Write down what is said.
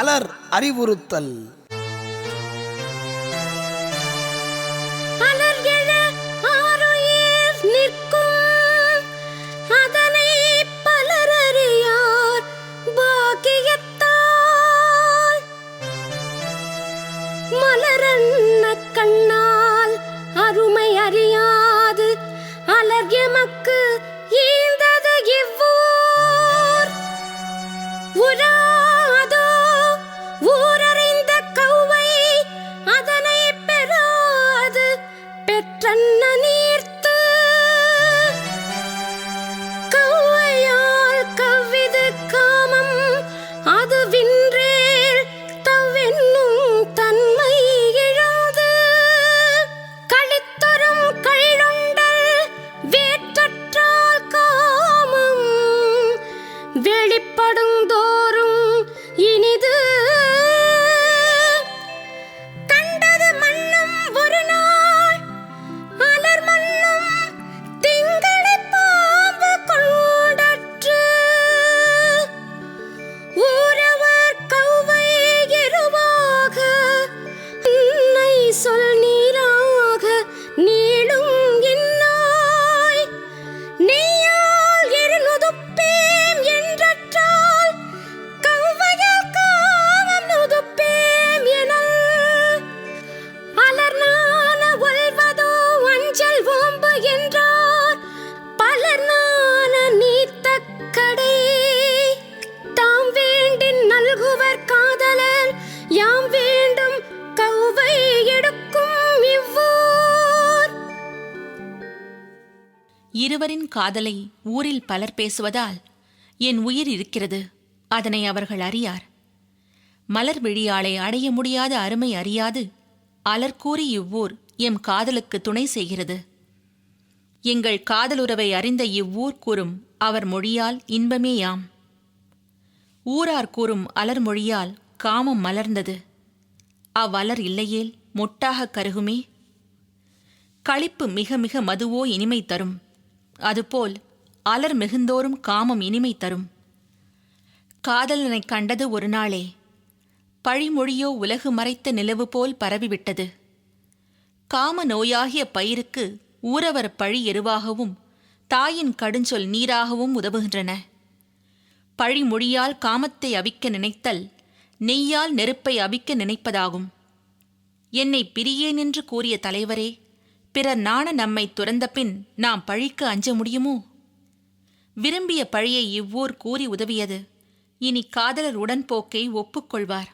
அலர் அறிவுறுத்தல். அலர் கண்ணால் அருமை அறியாது. அலர் எமக்கு ஈந்தது இவ்வூர். உரா இருவரின் காதலை ஊரில் பலர் பேசுவதால் என் உயிர் இருக்கிறது அதனை அவர்கள் அறியார். மலர் விழியாளை அடைய முடியாத அருமை அறியாது அலர் கூறி இவ்வூர் எம் காதலுக்கு துணை செய்கிறது. எங்கள் காதலுறவை அறிந்த இவ்வூர் கூறும் அவர் மொழியால் இன்பமேயாம். ஊரார் கூறும் அலர் மொழியால் காமம் மலர்ந்தது. அவ்வலர் இல்லையேல் மொட்டாக கருகுமே. களிப்பு மிக மிக மதுவோ இனிமை தரும். அதுபோல் அலர் மிகுந்தோறும் காமம் இனிமை தரும். காதலனைக் கண்டது ஒரு நாளே. பழிமொழியோ உலகு மறைத்த நிலவு போல் பரவிவிட்டது. காம நோயாகிய பயிருக்கு ஊரவர் பழி எருவாகவும் தாயின் கடுஞ்சொல் நீராகவும் உதவுகின்றன. பழிமொழியால் காமத்தை அவிக்க நினைத்தல் நெய்யால் நெருப்பை அவிக்க நினைப்பதாகும். என்னை பிரியேன் என்று கூறிய தலைவரே பிறர் நாண நம்மை துறந்தபின் நாம் பழிக்கு அஞ்ச முடியுமோ? விரும்பிய பழியை இவ்வூர் கூறி உதவியது. இனி காதலர் உடன்போக்கை ஒப்புக்கொள்வார்.